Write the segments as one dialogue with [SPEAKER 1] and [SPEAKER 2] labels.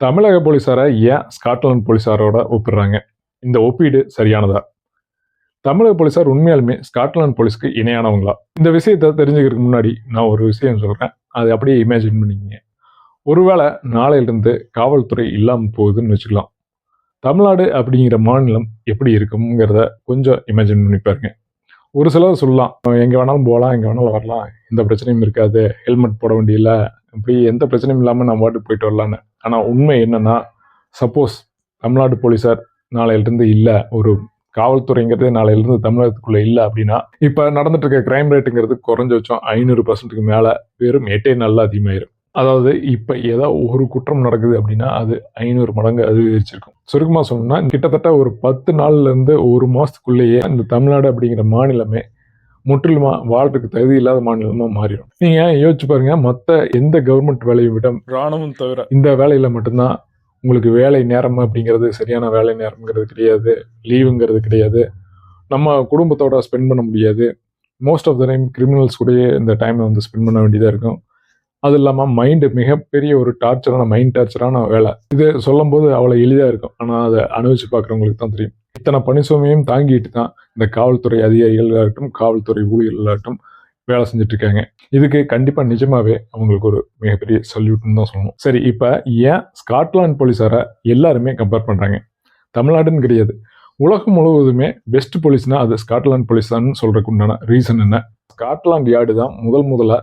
[SPEAKER 1] தமிழக போலீஸாரை ஏன் ஸ்காட்லாந்து போலீஸாரோட ஒப்பிடுறாங்க? இந்த ஒப்பீடு சரியானதா? தமிழக போலீஸார் உண்மையாலுமே ஸ்காட்லாந்து போலீஸ்க்கு இணையானவங்களா? இந்த விஷயத்தை தெரிஞ்சுக்கிறதுக்கு முன்னாடி நான் ஒரு விஷயம் சொல்கிறேன் அதை அப்படியே இமேஜின் பண்ணிக்கங்க. ஒருவேளை நாளையிலிருந்து காவல்துறை இல்லாமல் போகுதுன்னு வச்சுக்கலாம். தமிழ்நாடு அப்படிங்கிற மாநிலம் எப்படி இருக்குங்கிறத கொஞ்சம் இமேஜின் பண்ணி பாருங்க. ஒரு சிலர் சொல்லலாம் எங்கே வேணாலும் போகலாம் எங்கே வேணாலும் வரலாம். எந்த பிரச்சனையும் இருக்காது. ஹெல்மெட் போட வேண்டியில்லை இப்படி எந்த பிரச்சனையும் இல்லாமல் நம்ம பாட்டு போயிட்டு வரலான்னு. ஆனால் உண்மை என்னன்னா சப்போஸ் தமிழ்நாடு போலீஸார் நாளையிலிருந்து இல்லை ஒரு காவல்துறைங்கிறது நாளையிலிருந்து தமிழகத்துக்குள்ளே இல்லை அப்படின்னா இப்போ நடந்துட்டு இருக்க கிரைம் ரேட்டுங்கிறது குறைஞ்சபட்சம் ஐநூறு பர்சன்ட்டுக்கு மேலே வெறும் எட்டே நாளில் அதிகமாயிரும். அதாவது இப்போ ஏதோ ஒரு குற்றம் நடக்குது அப்படின்னா அது ஐநூறு மடங்கு அதிகரிச்சிருக்கும். சுருக்கமாக சொல்லணும்னா கிட்டத்தட்ட ஒரு பத்து நாள்லேருந்து ஒரு மாதத்துக்குள்ளேயே இந்த தமிழ்நாடு அப்படிங்கிற மாநிலமே முற்றிலுமா வாழ்றதுக்கு தகுதி இல்லாத மாநிலமா மாறிடும். நீங்க யோசிச்சு பாருங்க மொத்த எந்த கவர்மெண்ட் வேலையை விட
[SPEAKER 2] ராணுவம் தவிர
[SPEAKER 1] இந்த வேலையில மட்டும்தான் உங்களுக்கு வேலை நேரம் அப்படிங்கிறது சரியான வேலை நேரம்ங்கிறது கிடையாது லீவுங்கிறது கிடையாது. நம்ம குடும்பத்தோட ஸ்பெண்ட் பண்ண முடியாது. Most of the time criminals கூடயே இந்த டைமை வந்து ஸ்பெண்ட் பண்ண வேண்டியதாக இருக்கும். அது இல்லாமல் மைண்டு மிகப்பெரிய ஒரு டார்ச்சரான மைண்ட் டார்ச்சரான வேலை. இது சொல்லும்போது அவ்வளோ எளிதாக இருக்கும். ஆனால் அதை அனுபவிச்சு பார்க்குறவங்களுக்கு தான் தெரியும். இத்தனை பணிசுமையும் தாங்கிட்டு தான் இந்த காவல்துறை அதிகாரிகளாகட்டும் காவல்துறை ஊழியர்களாகட்டும் வேலை செஞ்சுட்டு இருக்காங்க இதுக்கு கண்டிப்பாக நிஜமாவே அவங்களுக்கு ஒரு மிகப்பெரிய சல்யூட்னு தான் சொல்லணும். சரி இப்போ ஏன் ஸ்காட்லாந்து போலீஸாரை எல்லாருமே கம்பேர் பண்ணுறாங்க தமிழ்நாடுன்னு கிடையாது. உலகம் முழுவதுமே பெஸ்ட் போலீஸ்னால் அது ஸ்காட்லாந்து போலீஸ் தான் சொல்கிறதுக்கு உண்டான ரீசன் என்ன? ஸ்காட்லாந்து யார்டு தான் முதல் முதல்ல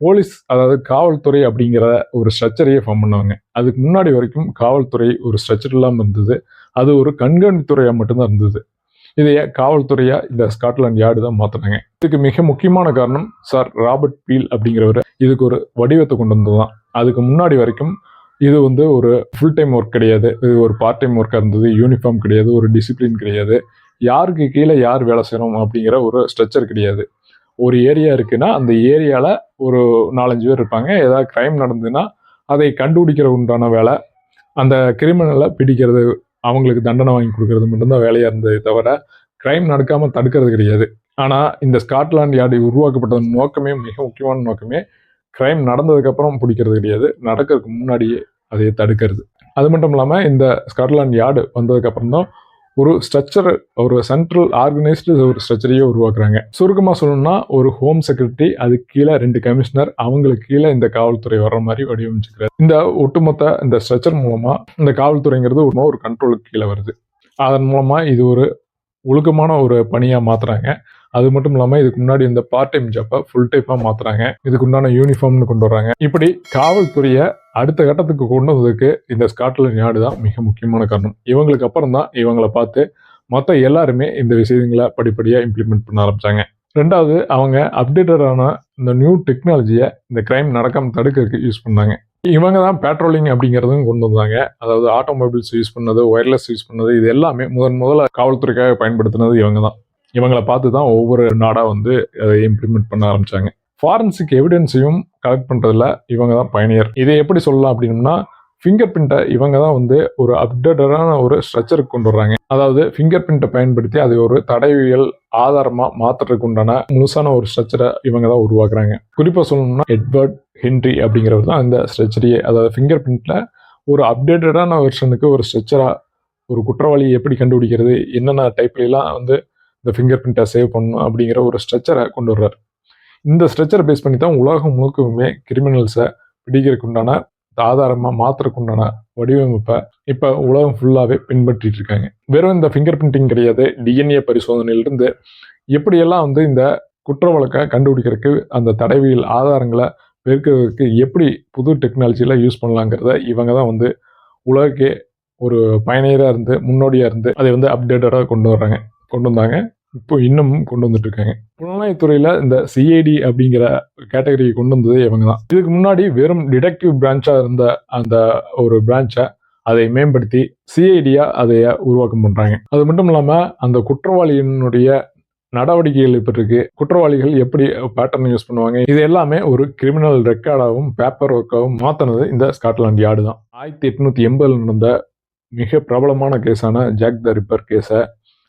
[SPEAKER 1] போலீஸ் அதாவது காவல்துறை அப்படிங்கிற ஒரு ஸ்ட்ரக்சரையே ஃபார்ம் பண்ணுவாங்க. அதுக்கு முன்னாடி வரைக்கும் காவல்துறை ஒரு ஸ்ட்ரக்சர் இல்லாமல் இருந்தது. அது ஒரு கண்காணித்துறையாக மட்டும்தான் இருந்தது. இதைய காவல்துறையா இந்த ஸ்காட்லாண்ட் யார்டு தான் மாத்தினாங்க. இதுக்கு மிக முக்கியமான காரணம் சார் ராபர்ட் பீல் அப்படிங்கிறவர் இதுக்கு ஒரு வடிவத்தை கொண்டு வந்ததுதான். அதுக்கு முன்னாடி வரைக்கும் இது வந்து ஒரு ஃபுல் டைம் ஒர்க் கிடையாது. இது ஒரு பார்ட் டைம் ஒர்க்காக இருந்தது யூனிஃபார்ம் கிடையாது ஒரு டிசிப்ளின் கிடையாது. யாருக்கு கீழே யார் வேலை செய்யணும் அப்படிங்கிற ஒரு ஸ்ட்ரக்சர் கிடையாது. ஒரு ஏரியா இருக்குன்னா அந்த ஏரியாவில் ஒரு நாலஞ்சு பேர் இருப்பாங்க. ஏதாவது க்ரைம் நடந்ததுன்னா அதை கண்டுபிடிக்கிற உண்டான வேலை அந்த கிரிமினலை பிடிக்கிறது அவங்களுக்கு தண்டனை வாங்கி கொடுக்கறது மட்டும்தான் வேலையாக இருந்ததே தவிர க்ரைம் நடக்காமல் தடுக்கிறது கிடையாது. ஆனால் இந்த ஸ்காட்லாண்ட் யார்டு உருவாக்கப்பட்ட நோக்கமே மிக முக்கியமான நோக்கமே க்ரைம் நடந்ததுக்கப்புறம் பிடிக்கிறது கிடையாது. நடக்கிறதுக்கு முன்னாடியே அதை தடுக்கிறது. அது மட்டும் இல்லாமல் இந்த ஸ்காட்லாண்ட் யார்டு வந்ததுக்கப்புறம் தான் ஒரு ஸ்ட்ரக்சர் ஒரு சென்ட்ரல் ஆர்கனைஸ்டு ஒரு ஸ்ட்ரக்சரையே உருவாக்குறாங்க. சுருக்கமாக சொல்லணும்னா ஒரு ஹோம் செக்ரட்டரி அதுக்கு கீழே ரெண்டு கமிஷனர் அவங்களுக்கு கீழே இந்த காவல்துறை வர்ற மாதிரி வடிவமைச்சுக்கிறார். இந்த ஒட்டுமொத்த இந்த ஸ்ட்ரக்சர் மூலமாக இந்த காவல்துறைங்கிறது ஒரு ஒரு கண்ட்ரோலுக்கு கீழே வருது. அதன் மூலமாக இது ஒரு ஒழுக்கமான ஒரு பணியாக மாற்றுறாங்க அது மட்டும் இல்லாமல் இதுக்கு முன்னாடி இந்த பார்ட் டைம் ஜாப்பை ஃபுல் டைமாக மாத்துறாங்க. இதுக்கு உண்டான யூனிஃபார்ம்னு கொண்டு வர்றாங்க இப்படி காவல்துறையை அடுத்த கட்டத்துக்கு கொண்டு வந்ததுக்கு இந்த ஸ்காட்லாந்து நாடு தான் மிக முக்கியமான காரணம். இவங்களுக்கு அப்புறம் தான் இவங்களை பார்த்து மொத்த எல்லாருமே இந்த விஷயங்களை படிப்படியாக இம்ப்ளிமெண்ட் பண்ண ஆரம்பித்தாங்க ரெண்டாவது அவங்க அப்டேட்டடான இந்த நியூ டெக்னாலஜியை இந்த கிரைம் நடக்காம தடுக்கிறதுக்கு யூஸ் பண்ணாங்க. இவங்க தான் பேட்ரோலிங் அப்படிங்கிறதும் கொண்டு வந்தாங்க. அதாவது ஆட்டோமொபைல்ஸ் யூஸ் பண்ணது ஒயர்லெஸ் யூஸ் பண்ணது இது எல்லாமே முதன் முதல்ல காவல்துறைக்காக பயன்படுத்தினது இவங்க தான். இவங்களை பார்த்து தான் ஒவ்வொரு நாடாக வந்து அதை இம்ப்ளிமெண்ட் பண்ண ஆரம்பித்தாங்க ஃபாரன்சிக் எவிடன்ஸையும் கலெக்ட் பண்ணுறதுல இவங்க தான் பயணியர் இதை எப்படி சொல்லலாம் அப்படின்னா ஃபிங்கர் பிரிண்ட்டை இவங்க தான் வந்து ஒரு அப்டேட்டடான ஒரு ஸ்ட்ரக்சருக்கு கொண்டு வர்றாங்க. அதாவது ஃபிங்கர் பிரிண்ட்டை பயன்படுத்தி அதை ஒரு தடவியல் ஆதாரமாக மாற்றுறதுக்கு உண்டான முழுசான ஒரு ஸ்ட்ரக்சரை இவங்க தான் உருவாக்குறாங்க. குறிப்பாக சொல்லணும்னா எட்வர்ட் ஹென்ரி அப்படிங்கிறவர் தான் இந்த ஸ்ட்ரக்சரையே அதாவது ஃபிங்கர் பிரிண்ட்டில் ஒரு அப்டேட்டடான வெர்ஷனுக்கு ஒரு ஸ்ட்ரக்சராக ஒரு குற்றவாளியை எப்படி கண்டுபிடிக்கிறது என்னென்ன டைப்லாம் வந்து இந்த ஃபிங்கர் பிரிண்ட்டை சேவ் பண்ணணும் அப்படிங்கிற ஒரு ஸ்ட்ரக்சரை கொண்டு வர்றாரு. இந்த ஸ்ட்ரக்சரை பேஸ் பண்ணி தான் உலகம் முழுக்கவுமே கிரிமினல்ஸை பிடிக்கிறதுக்கு உண்டான ஆதாரமாக மாத்திரக்கு உண்டான வடிவமைப்பை இப்போ உலகம் ஃபுல்லாகவே பின்பற்றிட்டு இருக்காங்க. வெறும் இந்த ஃபிங்கர் பிரிண்டிங் கிடையாது டிஎன்ஏ பரிசோதனையிலிருந்து எப்படியெல்லாம் வந்து இந்த குற்ற வழக்கை கண்டுபிடிக்கிறதுக்கு அந்த தடவியல் ஆதாரங்களை பெருக்கிறதுக்கு எப்படி புது டெக்னாலஜியில் யூஸ் பண்ணலாங்கிறத இவங்க தான் வந்து உலகக்கே ஒரு பயணியராக இருந்து முன்னோடியாக இருந்து அதை வந்து அப்டேட்டடாக கொண்டு வர்றாங்க. கொண்டு வந்தாங்க. இப்போ இன்னமும் கொண்டு வந்துட்டு இருக்காங்க புலனாய்த்துறையில் இந்த சிஐடி அப்படிங்கிற கேட்டகரியை கொண்டு வந்தது இவங்க தான். இதுக்கு முன்னாடி வெறும் டிடெக்டிவ் பிரான்ச்சாக இருந்த அந்த ஒரு பிரான்ச்சை அதை மேம்படுத்தி சிஐடியா அதை உருவாக்கம் பண்றாங்க. அது மட்டும் இல்லாமல் அந்த குற்றவாளியினுடைய நடவடிக்கைகள் இப்போ இருக்கு. குற்றவாளிகள் எப்படி பேட்டர்ன் யூஸ் பண்ணுவாங்க? இது எல்லாமே ஒரு கிரிமினல் ரெக்கார்டாகவும் பேப்பர் ஒர்க்காகவும் மாற்றினது இந்த ஸ்காட்லாந்து யார்டு தான். ஆயிரத்தி எட்நூத்தி எண்பதுல நடந்த மிக பிரபலமான கேஸான ஜாக் த ரிப்பர் கேஸை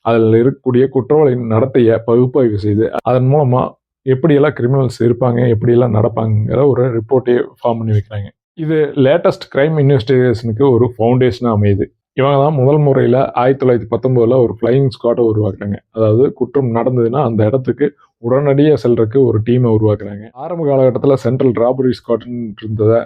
[SPEAKER 1] அதில் இருக்கக்கூடிய குற்றவாளியின் நடத்தையை பகுப்பாய்வு செய்து அதன் மூலமாக எப்படியெல்லாம் கிரிமினல்ஸ் இருப்பாங்க எப்படியெல்லாம் நடப்பாங்கிற ஒரு ரிப்போர்ட்டே ஃபார்ம் பண்ணி வைக்கிறாங்க. இது லேட்டஸ்ட் கிரைம் இன்வெஸ்டிகேஷனுக்கு ஒரு ஃபவுண்டேஷனாக அமையுது. இவங்க தான் முதல் முறையில் ஆயிரத்தி தொள்ளாயிரத்தி பத்தொம்போதில் ஒரு ஃப்ளையிங் ஸ்குவாட்டை உருவாக்குறாங்க. அதாவது குற்றம் நடந்ததுன்னா அந்த இடத்துக்கு உடனடியாக செல்றதுக்கு ஒரு டீமை உருவாக்குறாங்க. ஆரம்ப காலகட்டத்தில் சென்ட்ரல் ராபரி ஸ்குவாட்னு இருந்ததை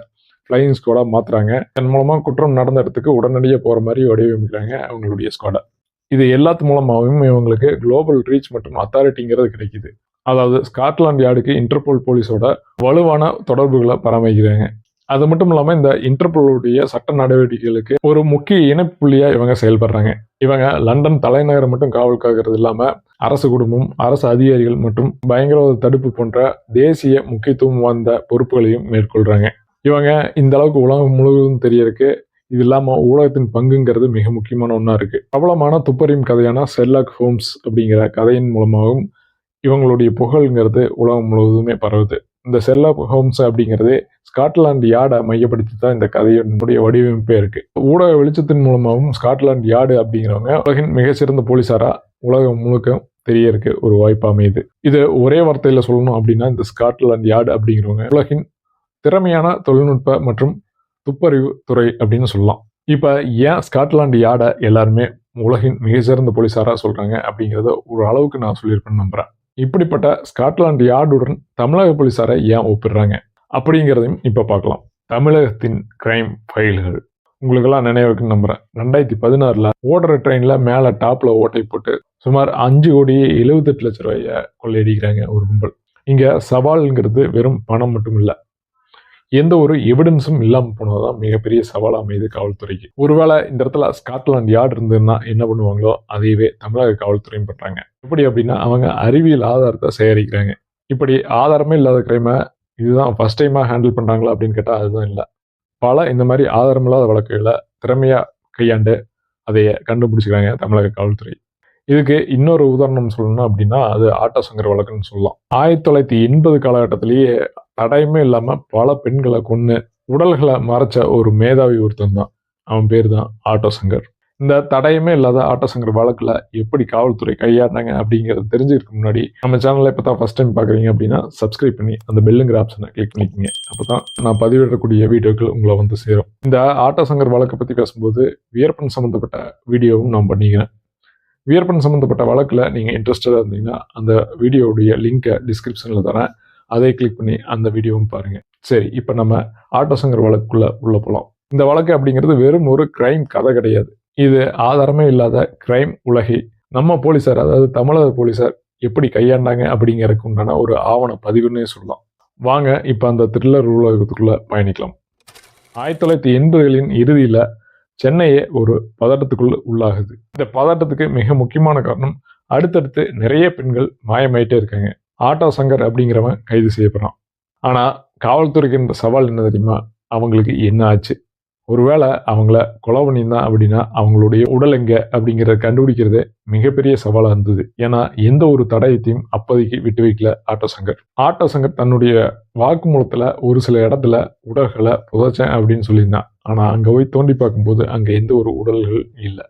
[SPEAKER 1] ஃப்ளையிங் ஸ்குவாடாக மாற்றுறாங்க அதன் மூலமாக குற்றம் நடந்த இடத்துக்கு உடனடியாக போகிற மாதிரி வடிவமைக்கிறாங்க அவங்களுடைய ஸ்குவாடை இது எல்லாத்து மூலமாகவும் இவங்களுக்கு குளோபல் ரீச் மற்றும் அத்தாரிட்டிங்கிறது கிடைக்குது. அதாவது ஸ்காட்லாந்து யார்டுக்கு இன்டர்போல் போலீஸோட வலுவான தொடர்புகளை பராமரிக்கிறாங்க. அது மட்டும் இல்லாமல் இந்த இன்டர்போலுடைய சட்ட நடவடிக்கைகளுக்கு ஒரு முக்கிய இணைப்புள்ளியாக இவங்க செயல்படுறாங்க. இவங்க லண்டன் தலைநகரம் மட்டும் காவல் காக்கிறது இல்லாமல் அரசு குடும்பம் அரசு அதிகாரிகள் மற்றும் பயங்கரவாத தடுப்பு போன்ற தேசிய முக்கியத்துவம் வாய்ந்த பொறுப்புகளையும் மேற்கொள்கிறாங்க இவங்க இந்த அளவுக்கு உலகம் முழுவதும் தெரியறதுக்கு இது இல்லாமல் ஊடகத்தின் பங்குங்கிறது மிக முக்கியமான ஒன்றா இருக்குது பிரபலமான துப்பறியும் கதையான செல்லாக் ஹோம்ஸ் அப்படிங்கிற கதையின் மூலமாகவும் இவங்களுடைய புகழ்ங்கிறது உலகம் முழுவதுமே பரவுது. இந்த செல்லாக் ஹோம்ஸ் அப்படிங்கிறது ஸ்காட்லாந்து யார்டை மையப்படுத்தி தான் இந்த கதையினுடைய வடிவமைப்பே இருக்குது ஊடக வெளிச்சத்தின் மூலமாகவும் ஸ்காட்லாந்து யார்டு அப்படிங்கிறவங்க உலகின் மிகச்சிறந்த போலீஸாராக உலகம் முழுக்க தெரியறதுக்கு ஒரு வாய்ப்பு அமையுது. இது ஒரே வார்த்தையில் சொல்லணும் அப்படின்னா இந்த ஸ்காட்லாந்து யார்டு அப்படிங்கிறவங்க உலகின் திறமையான தொழில்நுட்ப மற்றும் துப்பறிவு துறை அப்படின்னு சொல்லலாம். இப்போ ஏன் ஸ்காட்லாண்டு யார்டை எல்லாருமே உலகின் மிகச்சிறந்த போலீஸாராக சொல்கிறாங்க அப்படிங்கிறத ஒரு அளவுக்கு நான் சொல்லியிருப்பேன்னு நம்புகிறேன் இப்படிப்பட்ட ஸ்காட்லாண்டு யார்டுடன் தமிழக போலீஸாரை ஏன் ஒப்பிடுறாங்க? அப்படிங்கிறதையும் இப்போ பார்க்கலாம். தமிழகத்தின் கிரைம் ஃபைல்கள் உங்களுக்கெல்லாம் நினைவுக்குன்னு நம்புகிறேன் ரெண்டாயிரத்தி பதினாறில் ஓடுற ட்ரெயினில் மேலே டாப்பில் ஓட்டை போட்டு சுமார் அஞ்சு கோடி எழுபத்தெட்டு லட்ச ரூபாயை கொள்ளையடிக்கிறாங்க ஒரு கும்பல். இங்கே சவால்ங்கிறது வெறும் பணம் மட்டும் இல்லை. எந்த ஒரு எவிடன்ஸும் இல்லாமல் போனதுதான் மிகப்பெரிய சவால் அமையுது காவல்துறைக்கு. ஒருவேளை இந்த இடத்துல ஸ்காட்லாண்ட் யார்டு இருந்ததுன்னா என்ன பண்ணுவாங்களோ அதையவே தமிழக காவல்துறையும் பண்ணுறாங்க எப்படி அப்படின்னா அவங்க அறிவியல் ஆதாரத்தை சேகரிக்கிறாங்க. இப்படி ஆதாரமே இல்லாத கிரைமை இதுதான் ஃபர்ஸ்ட் டைமாக ஹேண்டில் பண்ணுறாங்களா அப்படின்னு கேட்டால் அதுதான் இல்லை. பல இந்த மாதிரி ஆதாரமில்லாத வழக்குகளை திறமையாக கையாண்டு அதைய கண்டுபிடிச்சிக்கிறாங்க தமிழக காவல்துறை. இதுக்கு இன்னொரு உதாரணம் சொல்லணும் அப்படின்னா அது ஆட்டோ சங்கர் வழக்குன்னு சொல்லலாம். ஆயிரத்தி தொள்ளாயிரத்தி எண்பது காலகட்டத்திலேயே தடையுமே இல்லாமல் பல பெண்களை கொன்று உடல்களை மறைச்ச ஒரு மேதாவி ஒருத்தன் தான். அவன் பேர் தான் ஆட்டோ சங்கர் இந்த தடையுமே இல்லாத ஆட்டோ சங்கர் வழக்கில் எப்படி காவல்துறை கையாண்டாங்க அப்படிங்கிறத தெரிஞ்சுக்கிறதுக்கு முன்னாடி நம்ம சேனலை இப்போ தான் ஃபஸ்ட் டைம் பார்க்குறீங்க அப்படின்னா சப்ஸ்கிரைப் பண்ணி அந்த பெல்லுங்கிற ஆப்ஷனை கிளிக் பண்ணிக்கோங்க. அப்போ தான் நான் பதிவிடக்கூடிய வீடியோக்கள் உங்களை வந்து சேரும். இந்த ஆட்டோ சங்கர் வழக்கை பற்றி பேசும்போது வியர்ப்பன் சம்மந்தப்பட்ட வீடியோவும் நான் பண்ணிக்கிறேன். வியர்ப்பன் சம்மந்தப்பட்ட வழக்கில் நீங்கள் இன்ட்ரெஸ்டடாக இருந்தீங்கன்னா அந்த வீடியோவுடைய லிங்கை டிஸ்கிரிப்ஷனில் தரேன். அதை கிளிக் பண்ணி அந்த வீடியோவும் பாருங்கள் சரி இப்போ நம்ம ஆட்டோசங்கர் வழக்குள்ளே உள்ள போகலாம் இந்த வழக்கு அப்படிங்கிறது வெறும் ஒரு கிரைம் கதை கிடையாது. இது ஆதாரமே இல்லாத கிரைம் உலகை. நம்ம போலீஸார் அதாவது தமிழக போலீஸார் எப்படி கையாண்டாங்க அப்படிங்கிறதுக்கு உண்டான ஒரு ஆவண பதிவுன்னே சொல்லலாம். வாங்க இப்போ அந்த த்ரில்லர் உலகத்துக்குள்ள பயணிக்கலாம். ஆயிரத்தி தொள்ளாயிரத்தி எண்பதுகளின் இறுதியில் சென்னையே ஒரு பதட்டத்துக்குள்ள உள்ளாகுது. இந்த பதட்டத்துக்கு மிக முக்கியமான காரணம் அடுத்தடுத்து நிறைய பெண்கள் மாயமாயிட்டே இருக்காங்க. ஆட்டோ சங்கர் அப்படிங்கிறவன் கைது செய்யப்படுறான் ஆனால் காவல்துறைக்கு இந்த சவால் என்ன தெரியுமா? அவங்களுக்கு என்ன ஆச்சு? ஒருவேளை அவங்கள கொலை பண்ணியிருந்தான் அப்படின்னா அவங்களுடைய உடல் எங்கே அப்படிங்கிறத கண்டுபிடிக்கிறதே மிகப்பெரிய சவாலாக இருந்தது. ஏன்னா எந்த ஒரு தடயத்தையும் அப்போதைக்கு விட்டு வைக்கல ஆட்டோ சங்கர் ஆட்டோ சங்கர் தன்னுடைய வாக்குமூலத்தில் ஒரு சில இடத்துல உடல்களை புதைச்சேன் அப்படின்னு சொல்லியிருந்தான். ஆனால் அங்கே போய் தோண்டி பார்க்கும்போது அங்கே எந்த ஒரு உடல்கள் இல்லை.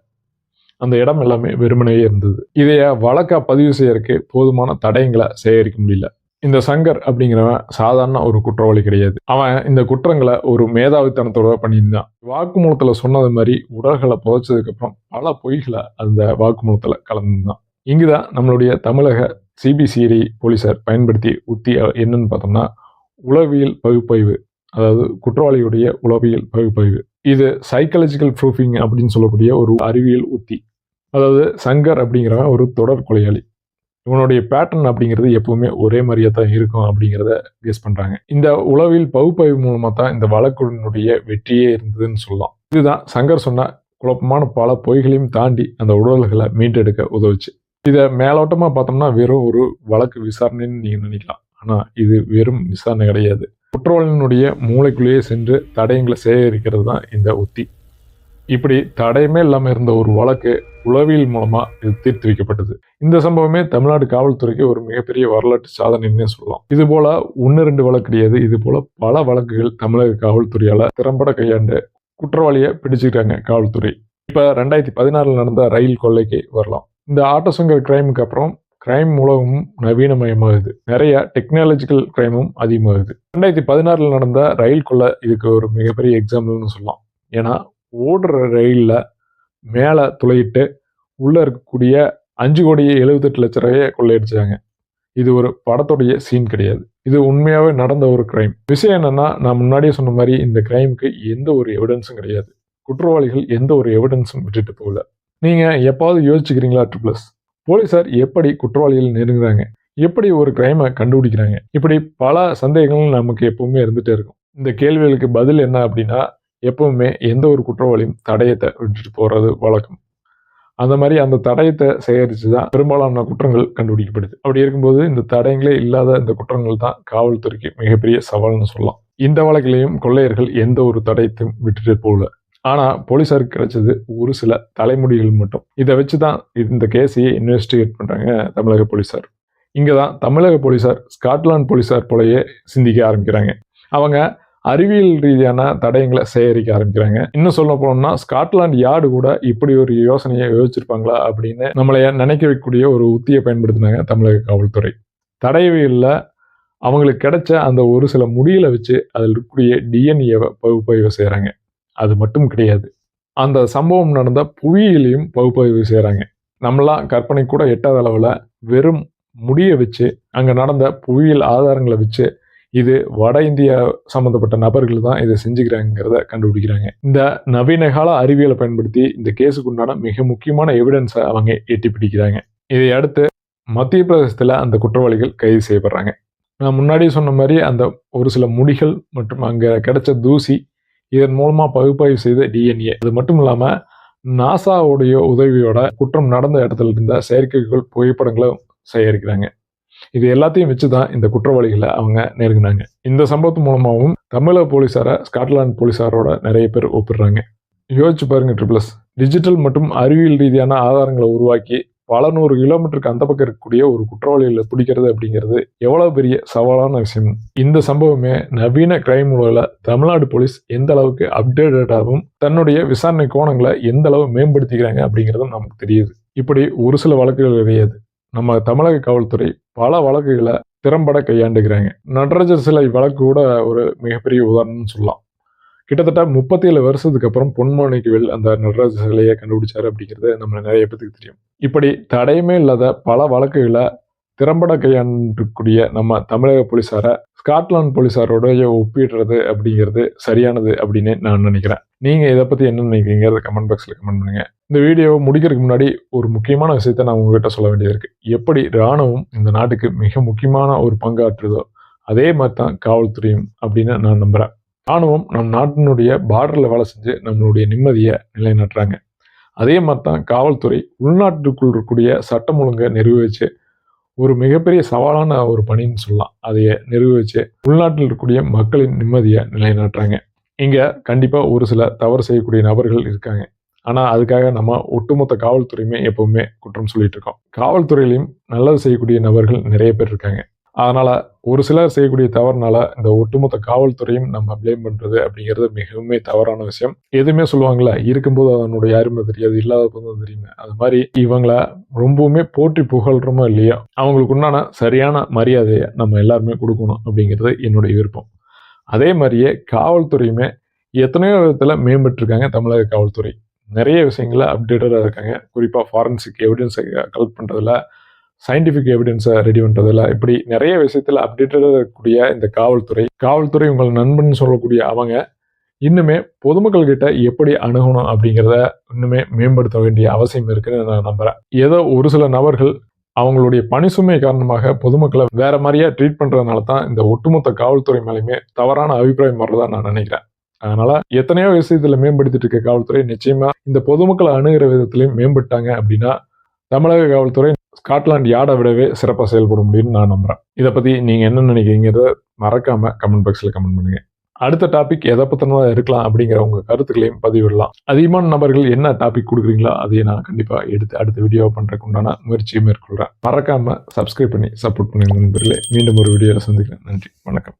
[SPEAKER 1] அந்த இடம் எல்லாமே வெறுமனையே இருந்தது. இதைய வழக்கா பதிவு செய்யறதுக்கு போதுமான தடயங்களை சேகரிக்க முடியல. இந்த சங்கர் அப்படிங்கிறவன் சாதாரண ஒரு குற்றவாளி கிடையாது. அவன் இந்த குற்றங்களை ஒரு மேதாவித்தனத்தோட பண்ணியிருந்தான். வாக்குமூலத்துல சொன்னது மாதிரி உடல்களை புதைச்சதுக்கு அப்புறம் பல பொய்களை அந்த வாக்குமூலத்துல கலந்துருந்தான். இங்குதான் நம்மளுடைய தமிழக சிபிசிஐடி போலீசார் பயன்படுத்தி உத்தி என்னன்னு பார்த்தோம்னா உளவியல் பகுப்பாய்வு அதாவது குற்றவாளியுடைய உளவியல் பகுப்பாய்வு. இது சைக்காலஜிக்கல் ப்ரூஃபிங் அப்படின்னு சொல்லக்கூடிய ஒரு அறிவியல் உத்தி. அதாவது சங்கர் அப்படிங்கிறவன் ஒரு தொடர் கொலையாளி. இவனுடைய பேட்டர்ன் அப்படிங்கிறது எப்பவுமே ஒரே மாதிரியா தான் இருக்கும் அப்படிங்கிறத கெஸ் பண்றாங்க. இந்த உளவில் பகுப்பாய்வு மூலமா தான் இந்த வழக்குடைய வெற்றியே இருந்ததுன்னு சொல்லலாம். இதுதான் சங்கர் சொன்ன குழப்பமான பல பொய்களையும் தாண்டி அந்த உடல்களை மீட்டெடுக்க உதவுச்சு. இதை மேலோட்டமா பார்த்தோம்னா வெறும் ஒரு வழக்கு விசாரணைன்னு நீங்க நினைக்கலாம். ஆனா இது வெறும் விசாரணை கிடையாது. குற்றவாளியினுடைய மூளைக்குள்ளேயே சென்று தடயங்களை சேகரிக்கிறது தான் இந்த உத்தி. இப்படி தடையுமே இல்லாமல் இருந்த ஒரு வழக்கு உளவியல் மூலமாக இது தீர்த்து வைக்கப்பட்டது. இந்த சம்பவமே தமிழ்நாடு காவல்துறைக்கு ஒரு மிகப்பெரிய வரலாற்று சாதனைன்னே சொல்லலாம். இது போல ஒன்று ரெண்டு வழக்கு கிடையாது. இது போல பல வழக்குகள் தமிழக காவல்துறையால் திறம்பட கையாண்டு குற்றவாளியை பிடிச்சிக்கிறாங்க காவல்துறை. இப்போ ரெண்டாயிரத்தி பதினாறில் நடந்த ரயில் கொள்ளைக்கு வரலாம். இந்த ஆட்டோசங்கர் கிரைமுக்கு அப்புறம் கிரைம் உலகமும் நவீனமயமாகுது. நிறைய டெக்னாலஜிக்கல் கிரைமும் அதிகமாகுது. ரெண்டாயிரத்தி பதினாறில் நடந்த ரயில் கொள்ளை இதுக்கு ஒரு மிகப்பெரிய எக்ஸாம்பிள்னு சொல்லலாம். ஏன்னா ஓடுற ரயிலில் மேலே துளையிட்டு உள்ளே இருக்கக்கூடிய அஞ்சு கோடியே எழுபத்தெட்டு லட்ச ரூபாயை கொள்ளையடிச்சாங்க. இது ஒரு படத்துடைய சீன் கிடையாது. இது உண்மையாகவே நடந்த ஒரு கிரைம் விஷயம் என்னன்னா நான் முன்னாடியே சொன்ன மாதிரி இந்த கிரைமுக்கு எந்த ஒரு எவிடன்ஸும் கிடையாது. குற்றவாளிகள் எந்த ஒரு எவிடன்ஸும் விட்டுட்டு போகல. நீங்கள் எப்பாவது யோசிச்சுக்கிறீங்களா ட்ரிப்ளஸ் போலீசார் எப்படி குற்றவாளிகள் நெருங்குறாங்க? எப்படி ஒரு கிரைமை கண்டுபிடிக்கிறாங்க? இப்படி பல சந்தேகங்கள் நமக்கு எப்பவுமே இருந்துகிட்டே இருக்கும். இந்த கேள்விகளுக்கு பதில் என்ன அப்படின்னா எப்பவுமே எந்த ஒரு குற்றவாளியும் தடயத்தை விட்டுட்டு போகிறது வழக்கம். அந்த மாதிரி அந்த தடயத்தை சேகரித்து தான் பெரும்பாலான குற்றங்கள் கண்டுபிடிக்கப்படுது. அப்படி இருக்கும்போது இந்த தடயங்களே இல்லாத இந்த குற்றங்கள் தான் காவல்துறைக்கு மிகப்பெரிய சவால்னு சொல்லலாம். இந்த வழக்கிலையும் கொள்ளையர்கள் எந்த ஒரு தடயத்தையும் விட்டுட்டு போகல. ஆனால் போலீஸாருக்கு கிடைச்சது ஒரு சில தலைமுடிகள் மட்டும். இதை வச்சு தான் இந்த கேஸையே இன்வெஸ்டிகேட் பண்ணுறாங்க தமிழக போலீஸார் இங்கே தான் தமிழக போலீஸார் ஸ்காட்லாந்து போலீஸார் போலயே சிந்திக்க ஆரம்பிக்கிறாங்க. அவங்க அறிவியல் ரீதியான தடயங்களை சேகரிக்க ஆரம்பிக்கிறாங்க. இன்னும் சொல்ல போனோம்னா ஸ்காட்லாந்து யார்டு கூட இப்படி ஒரு யோசனையை யோசிச்சிருப்பாங்களா அப்படின்னு நம்மளை நினைக்க வைக்கக்கூடிய ஒரு உத்தியை பயன்படுத்தினாங்க தமிழக காவல்துறை. தடயவியலில் அவங்களுக்கு கிடைச்ச அந்த ஒரு சில முடியலை வச்சு அதில் இருக்கக்கூடிய டிஎன்ஏவை பகுப்பாய்வு செய்கிறாங்க அது மட்டும் கிடையாது. அந்த சம்பவம் நடந்த புவியிலையும் பகுப்பாய்வு செய்கிறாங்க நம்மளாம் கற்பனை கூட எட்டாத அளவில் வெறும் முடியை வச்சு அங்கே நடந்த புவியியல் ஆதாரங்களை வச்சு இது வட இந்தியா சம்மந்தப்பட்ட நபர்கள் தான் இதை செஞ்சுக்கிறாங்கிறத கண்டுபிடிக்கிறாங்க. இந்த நவீன கால அறிவியலை பயன்படுத்தி இந்த கேஸுக்கு உண்டான மிக முக்கியமான எவிடன்ஸை அவங்க எட்டி பிடிக்கிறாங்க. இதை அடுத்து மத்திய பிரதேசத்தில் அந்த குற்றவாளிகள் கைது செய்யப்படுறாங்க. நான் முன்னாடி சொன்ன மாதிரி அந்த ஒரு சில முடிகள் மற்றும் அங்கே கிடைச்ச தூசி இதன் மூலமாக பகுப்பாய்வு செய்த டிஎன்ஏ அது மட்டும் இல்லாமல் நாசாவுடைய உதவியோட குற்றம் நடந்த இடத்துல இருந்த செயற்கைக்கோள் புகைப்படங்களை சேகரிக்கிறாங்க. இது எல்லாத்தையும் வச்சு தான் இந்த குற்றவாளிகளை அவங்க நெருங்கினாங்க. இந்த சம்பவத்து மூலமாகவும் தமிழக போலீஸாரை ஸ்காட்லாந்து போலீஸாரோட நிறைய பேர் ஒப்பிடுறாங்க. யோசிச்சு பாருங்க ட்ரிபிளஸ் டிஜிட்டல் மற்றும் அறிவியல் ரீதியான ஆதாரங்களை உருவாக்கி பல நூறு கிலோமீட்டருக்கு அந்த பக்கம் இருக்கக்கூடிய ஒரு குற்றவாளிகளை பிடிக்கிறது அப்படிங்கிறது எவ்வளோ பெரிய சவாலான விஷயம். இந்த சம்பவமே நவீன கிரைம் உலகில் தமிழ்நாடு போலீஸ் எந்த அளவுக்கு அப்டேட்டடாகவும் தன்னுடைய விசாரணை கோணங்களை எந்த அளவு மேம்படுத்திக்கிறாங்க அப்படிங்கிறதும் நமக்கு தெரியுது. இப்படி ஒரு சில வழக்குகள் கிடையாது. நம்ம தமிழக காவல்துறை பல வழக்குகளை திறம்பட கையாண்டுக்கிறாங்க. நடராஜர் சிலை வழக்கு கூட ஒரு மிகப்பெரிய உதாரணம்னு சொல்லலாம். கிட்டத்தட்ட முப்பத்தி ஏழு வருஷத்துக்கு அப்புறம் பொன்மாணிக்கவேல் அந்த நடராஜ சிலையை கண்டுபிடிச்சாரு அப்படிங்கிறது நம்ம நிறைய பேத்துக்கு தெரியும். இப்படி தடையுமே இல்லாத பல வழக்குகளை திறம்பட கையாண்டக்கூடிய நம்ம தமிழக போலீஸாரை ஸ்காட்லாந்து போலீஸாரோடைய ஒப்பிடுறது அப்படிங்கிறது சரியானது அப்படின்னு நான் நினைக்கிறேன். நீங்கள் இதை பற்றி என்ன நினைக்கிறீங்க? கமெண்ட் பாக்ஸில் கமெண்ட் பண்ணுங்க. இந்த வீடியோ முடிக்கிறதுக்கு முன்னாடி ஒரு முக்கியமான விஷயத்த நான் உங்ககிட்ட சொல்ல வேண்டியது இருக்கு. எப்படி இராணுவம் இந்த நாட்டுக்கு மிக முக்கியமான ஒரு பங்காற்றுதோ அதே மாதிரி தான் காவல்துறையும் அப்படின்னு நான் நம்புகிறேன் ராணுவம் நம் நாட்டினுடைய பார்டரில் வேலை செஞ்சு நம்மளுடைய நிம்மதியை நிலைநாட்டுறாங்க. அதே மாதிரி தான் காவல்துறை உள்நாட்டுக்குள் இருக்கக்கூடிய சட்டம் ஒழுங்கை நிர்வகிச்சு ஒரு மிகப்பெரிய சவாலான ஒரு பணின்னு சொல்லலாம். அதைய நிர்வகிச்சு உள்நாட்டில் இருக்கக்கூடிய மக்களின் நிம்மதியை நிலைநாட்டுறாங்க. இங்கே கண்டிப்பாக ஒரு சில தவறு செய்யக்கூடிய நபர்கள் இருக்காங்க. ஆனால் அதுக்காக நம்ம ஒட்டுமொத்த காவல்துறையுமே எப்பவுமே குற்றம் சொல்லிட்டு இருக்கோம். காவல்துறையிலையும் நல்லது செய்யக்கூடிய நபர்கள் நிறைய பேர் இருக்காங்க. அதனால் ஒரு சிலர் செய்யக்கூடிய தவறுனால இந்த ஒட்டுமொத்த காவல்துறையும் நம்ம பிளேம் பண்ணுறது அப்படிங்கிறது மிகவும் தவறான விஷயம். எதுவுமே சொல்லுவாங்களே இருக்கும்போது அதனுடைய யாருமே தெரியாது இல்லாத போது தெரியுங்க அது மாதிரி இவங்களை ரொம்பவுமே போற்றி புகழ்கிறோமோ இல்லையோ அவங்களுக்கு உண்டான சரியான மரியாதையை நம்ம எல்லாருமே கொடுக்கணும் அப்படிங்கிறது என்னுடைய விருப்பம். அதே மாதிரியே காவல்துறையுமே எத்தனையோ விதத்தில் மேம்பட்டுருக்காங்க தமிழக காவல்துறை. நிறைய விஷயங்களில் அப்டேட்டடாக இருக்காங்க. குறிப்பாக ஃபாரன்சிக் எவிடன்ஸை கலெக்ட் பண்ணுறதுல சயின்டிஃபிக் எவிடன்ஸை ரெடி பண்ணுறதுல இப்படி நிறைய விஷயத்தில் அப்டேட்டடாக இருக்கக்கூடிய இந்த காவல்துறை காவல்துறை உங்கள் நண்பன் சொல்லக்கூடிய அவங்க இன்னுமே பொதுமக்கள் கிட்ட எப்படி அணுகணும் அப்படிங்கிறத இன்னுமே மேம்படுத்த வேண்டிய அவசியம் இருக்குன்னு நான் நம்புகிறேன் ஏதோ ஒரு சில நபர்கள் அவங்களுடைய பணி சுமை காரணமாக பொதுமக்களை வேற மாதிரியா ட்ரீட் பண்றதுனால தான் இந்த ஒட்டுமொத்த காவல்துறை மேலேயுமே தவறான அபிப்பிராயம் வர்றதா நான் நினைக்கிறேன். அதனால எத்தனையோ விஷயத்துல மேம்படுத்திட்டு இருக்க காவல்துறை நிச்சயமா இந்த பொதுமக்களை அணுகிற விதத்திலையும் மேம்பட்டாங்க அப்படின்னா தமிழக காவல்துறை ஸ்காட்லாண்ட் யார்டை விடவே சிறப்பாக செயல்பட முடியும்னு நான் நம்புகிறேன் இதை பற்றி நீங்கள் என்ன நினைக்கிறீங்கிறத மறக்காம கமெண்ட் பாக்ஸில் கமெண்ட் பண்ணுங்க. அடுத்த டாபிக் எதை பத்தினதா இருக்கலாம் அப்படிங்கிற உங்கள் கருத்துக்களையும் பதிவிடலாம். அதிகமான நபர்கள் என்ன டாபிக் கொடுக்குறீங்களோ அதையே நான் கண்டிப்பாக எடுத்து அடுத்த வீடியோ பண்ணுறதுக்கு உண்டான முயற்சியை மேற்கொள்கிறேன் மறக்காமல் சப்ஸ்கிரைப் பண்ணி சப்போர்ட் பண்ணுங்க நண்பர்களே. மீண்டும் ஒரு வீடியோவில் சந்திக்கிறேன். நன்றி. வணக்கம்.